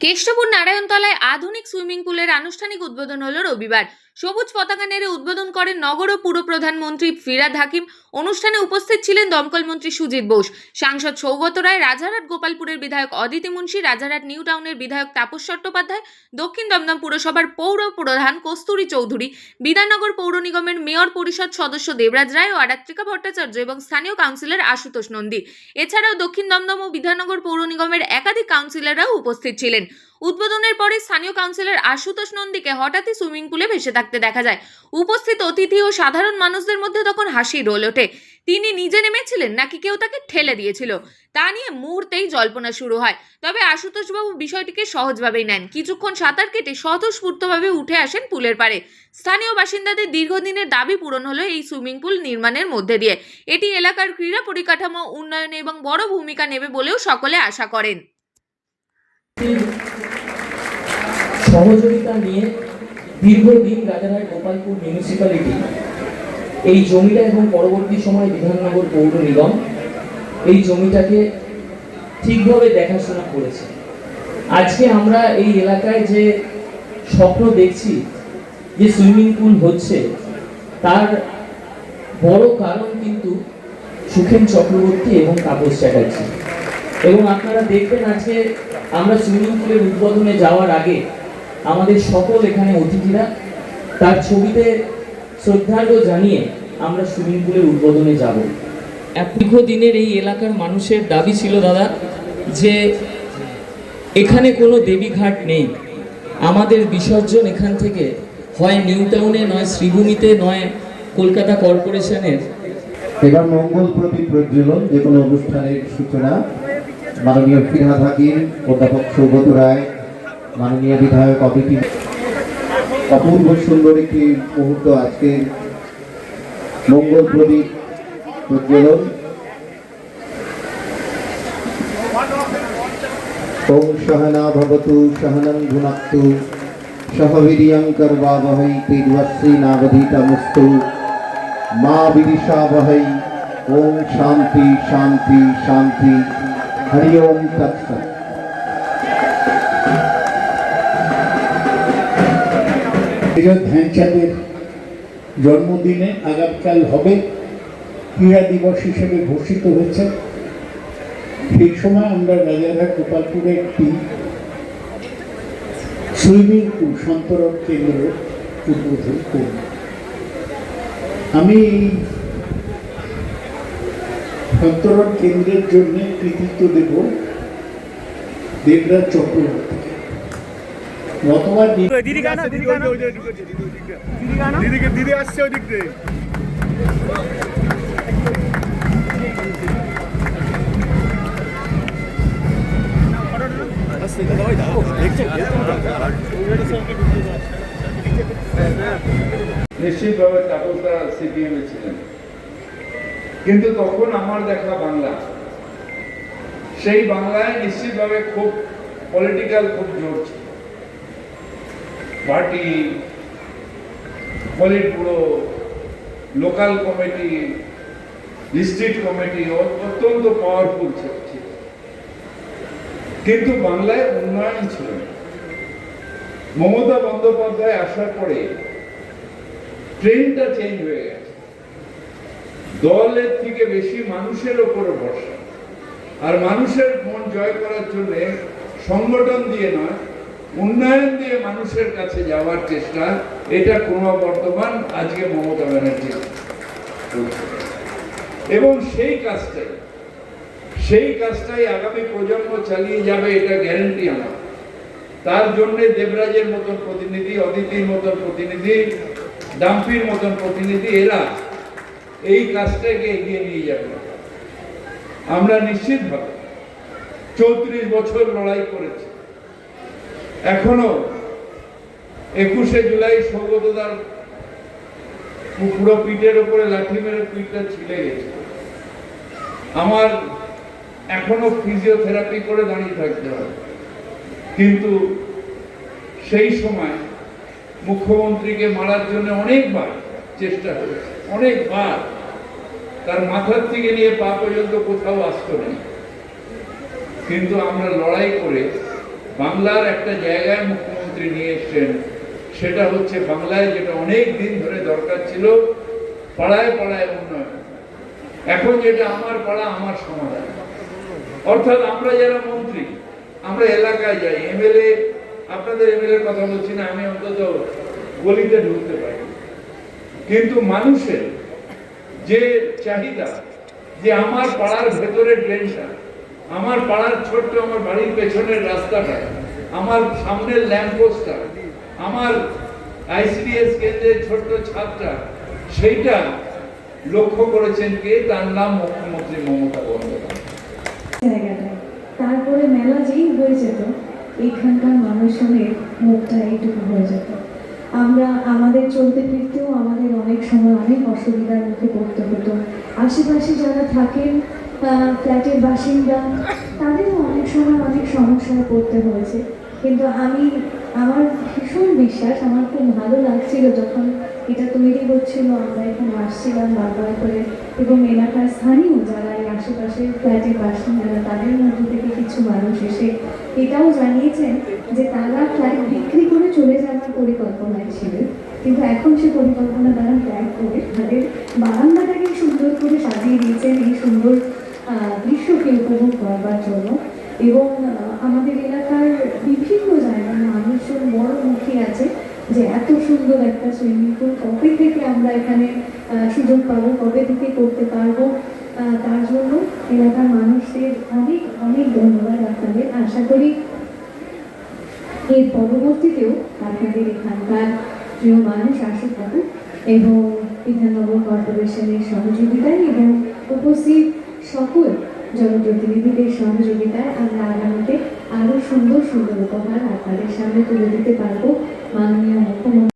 কেষ্টপুর নারায়ণতলায় আধুনিক সুইমিং পুলের আনুষ্ঠানিক উদ্বোধন হলো রবিবার। সবুজ পতাকা নেড়ে উদ্বোধন করেন নগর ও পুর প্রধানমন্ত্রী ফিরাদ হাকিম অনুষ্ঠানে উপস্থিত ছিলেন দমকল মন্ত্রী সুজিত বোস। সাংসদ সৌগত রায়, রাজারহাট গোপালপুরের বিধায়ক অদিতি মুন্সি, রাজারহাট নিউ টাউনের বিধায়ক তাপস চট্টোপাধ্যায়, দক্ষিণ দমদম পুরসভার পৌর প্রধান কস্তুরী চৌধুরী, বিধাননগর পৌর নিগমের মেয়র পরিষদ সদস্য দেবরাজ রায় ও আরাত্রিকা ভট্টাচার্য এবং স্থানীয় কাউন্সিলর আশুতোষ নন্দী। এছাড়াও দক্ষিণ দমদম ও বিধাননগর পৌর নিগমের একাধিক কাউন্সিলররাও উপস্থিত ছিলেন। উদ্বোধনের পরে স্থানীয় কাউন্সিলর আশুতোষ নন্দীকে হঠাৎই সুইমিং পুলে ভেসে থাকতে দেখা যায়। উপস্থিত অতিথি ও সাধারণ মানুষদের মধ্যে তখন হাসি রোল ওঠে। তিনি নিজে নেমেছিলেন নাকি কেউ তাকে ঠেলে দিয়েছিল? তা নিয়ে মুহূর্তেই জল্পনা শুরু হয়। তবে আশুতোষবাবু বিষয়টিকে সহজভাবেই নেন। কিছুক্ষণ সাঁতার কেটে স্বতঃস্ফূর্তভাবে উঠে আসেন পুলের পাড়ে। স্থানীয় বাসিন্দাদের দীর্ঘদিনের দাবি পূরণ হলো এই সুইমিং পুল নির্মাণের মধ্যে দিয়ে। এটি এলাকার ক্রীড়া পরিকাঠামো, উন্নয়নে এবং বড় ভূমিকা নেবে বলেও সকলে আশা করেন। সহযোগিতা নিয়ে দীর্ঘদিন রাজারহাট গোপালপুর মিউনিসিপ্যালিটি এই জমিটা এবং পরবর্তী সময় বিধাননগর পৌর নিগম এই জমিটাকে ঠিকভাবে দেখাশোনা করেছে। আজকে আমরা এই এলাকায় যে স্বপ্ন দেখছি, যে সুইমিং পুল হচ্ছে, তার বড় কারণ কিন্তু সুখেন চক্রবর্তী এবং তাপস চ্যাটার্জি। এবং আপনারা দেখবেন আজকে আমরা সুইমিং পুলের উদ্বোধনে যাওয়ার আগে আমাদের সকল এখানে অতিথিরা তার ছবিতে শ্রদ্ধার্ঘ জানিয়ে আমরা সুইমিং পুলের উদ্বোধনে যাব। এক দীর্ঘদিনের এই এলাকার মানুষের দাবি ছিল দাদা যে এখানে কোনো দেবীঘাট নেই। আমাদের বিসর্জন এখান থেকে হয় নিউ টাউনে নয় শ্রীভূমিতে নয় কলকাতা কর্পোরেশনের। এবার মঙ্গল প্রতি প্রজ্বলন যে কোনো অনুষ্ঠানের সূচনা। মাননীয় ফিরহাদ হাকিম অধ্যাপক সৌগত রায় মাননীয় বিধায়ক অদিতি অপূর্ব সুন্দর একটি মুহূর্ত আজকে মঙ্গল প্রদীপ প্রজ্বলন ওম সহনা ভবতু, সহনং ভুনাক্তু সহবীর্যং করবাবহৈ তেজস্বী নাবধীতমস্তু মা বিদিশাবহৈ, ওম শান্তি শান্তি শান্তি। হরি ওম তৎসৎ। মেজর ধ্যানচাঁদের জন্মদিনে আগামীকাল হবে ক্রীড়া দিবস হিসেবে ঘোষিত হয়েছে। সেই সময় আমরা রাজারহাট গোপালপুরে একটি সুইমিং পুল সন্তরণ কেন্দ্র উদ্বোধন করব। আমি সন্তরণ কেন্দ্রের জন্য কৃতিত্ব দেব দেবরাজ চক্রবর্তীকে গতবার দিদি গানা দিদি গানা। দিদি গানা। দিদিকে দিদি আসছে ওই দিক দিয়ে। নিশ্চিতভাবে তাপসদা সিপিএমে ছিলেন। কিন্তু তখন আমার দেখা বাংলা। সেই বাংলায় নিশ্চিতভাবে খুব পলিটিক্যাল খুব জোর ছিল। Party politburo local committee district committee অত্যন্ত পাওয়ারফুল ছিল কিন্তু বাংলায় উন্নয়ন ছিল মমতা বন্দ্যোপাধ্যায় আসার পরে ট্রেনটা চেঞ্জ হয়ে গেছে। দলের থেকে বেশি মানুষের ওপরে ভরসা। আর মানুষের মন জয় করার জন্য সংগঠন দিয়ে নয় উন্নয়ন দিয়ে মানুষের কাছে যাওয়ার চেষ্টা, এটা ক্রমবর্ধমান আজকে মমতা ব্যানার্জি এবং সেই কাজটাই সেই কাজটাই আগামী প্রজন্ম চালিয়ে যাবে, এটা গ্যারেন্টি আমার। তার জন্য দেবরাজের মতন প্রতিনিধি, অদিতির মতন প্রতিনিধি, ডাম্পির মতন প্রতিনিধি, এরা এই কাজটাকে এগিয়ে নিয়ে যাবে। আমরা নিশ্চিতভাবে চৌত্রিশ বছর লড়াই করেছি। এখনও একুশে জুলাই সৌগতদার পুরো পিঠের উপরে লাঠি মেরে পিঠটা ছিলে গেছে। আমার এখনও ফিজিওথেরাপি করে দাঁড়িয়ে থাকতে হয়। কিন্তু সেই সময় মুখ্যমন্ত্রীকে মারার জন্য অনেকবার চেষ্টা করেছে, অনেকবার। তার মাথার থেকে নিয়ে পা পর্যন্ত কোথাও আসতো নেই কিন্তু আমরা লড়াই করে বাংলার একটা জায়গায় মুখ্যমন্ত্রী নিয়ে এসছেন, সেটা হচ্ছে বাংলায় যেটা অনেক দিন ধরে দরকার ছিল, পাড়ায় পাড়ায় উন্নয়ন। এখন যেটা আমার পাড়া, আমার সমাধান। অর্থাৎ আমরা যারা মন্ত্রী, আমরা এলাকায় যাই, এমএলএ, আপনাদের এমএলএ কথা বলছি না, আমি অন্তত গলিতে ঢুকতে পারি। কিন্তু মানুষের যে চাহিদা, যে আমার পাড়ার ভেতরে ড্রেনটা আমার পাড়ার ছোট্ট আমার বাড়ির পেছনের রাস্তাটা, আমার সামনের ল্যাম্পপোস্টটা আমার আইসিডিএস কেন্দ্রের ছোট্ট ছাদটা, সেইটা লক্ষ্য করেছেন কে? তার নাম মুখ্যমন্ত্রী মমতা বন্দ্যোপাধ্যায়। তারপরে মেলা যেই হয়ে যেত এখানকার মানুষজনের মুখটা এইটুকু হয়ে যেত। আমরা, আমাদের চলতে ফিরতেও আমাদের অনেক সময় অনেক অসুবিধার মুখে পড়তে হতো। আশেপাশে যারা থাকেন ফ্ল্যাটের বাসিন্দা, তাদেরও অনেক সময় অনেক সমস্যায় পড়তে হয়েছে। কিন্তু আমি, আমার ভীষণ বিশ্বাস, আমার খুব ভালো লাগছিল যখন এটা তৈরি হচ্ছিল, আমরা এখানে আসছিলাম বারবার করে, এবং এলাকার স্থানীয় যারা এই আশেপাশে ফ্ল্যাটের বাসিন্দারা, তাদের মধ্যে থেকে কিছু মানুষ এসে এটাও জানিয়েছেন যে তারা ফ্ল্যাট বিক্রি করে চলে যাওয়ার পরিকল্পনায় ছিল। কিন্তু এখন সে পরিকল্পনা তারা ত্যাগ করে, তাদের বারান্দাটাকে সুন্দর করে সাজিয়ে দিয়েছেন, এই সুন্দর উপভোগ করবার জন্য। এবং আমাদের এলাকার বিভিন্ন জায়গায় মানুষজন বড় মুখী আছে যে এত সুন্দর একটা সুইমিং পুল কবে থেকে আমরা এখানে সুযোগ পাবো, কবে থেকে করতে পারব? তার জন্য এলাকার মানুষদের অনেক অনেক ধন্যবাদ আপনাদের। আশা করি এর পরবর্তীতেও আপনাদের এখানকার প্রিয় মানুষ আসুক পাবেন এবং বিধাননগর কর্পোরেশনের সহযোগিতায় এবং উপস্থিত সকল জনপ্রতিনিধিদের সহযোগিতায় আমরা আগামীতে আরও সুন্দর সুন্দর উপহার আপনাদের সামনে তুলে দিতে পারব। মাননীয় মুখ্যমন্ত্রী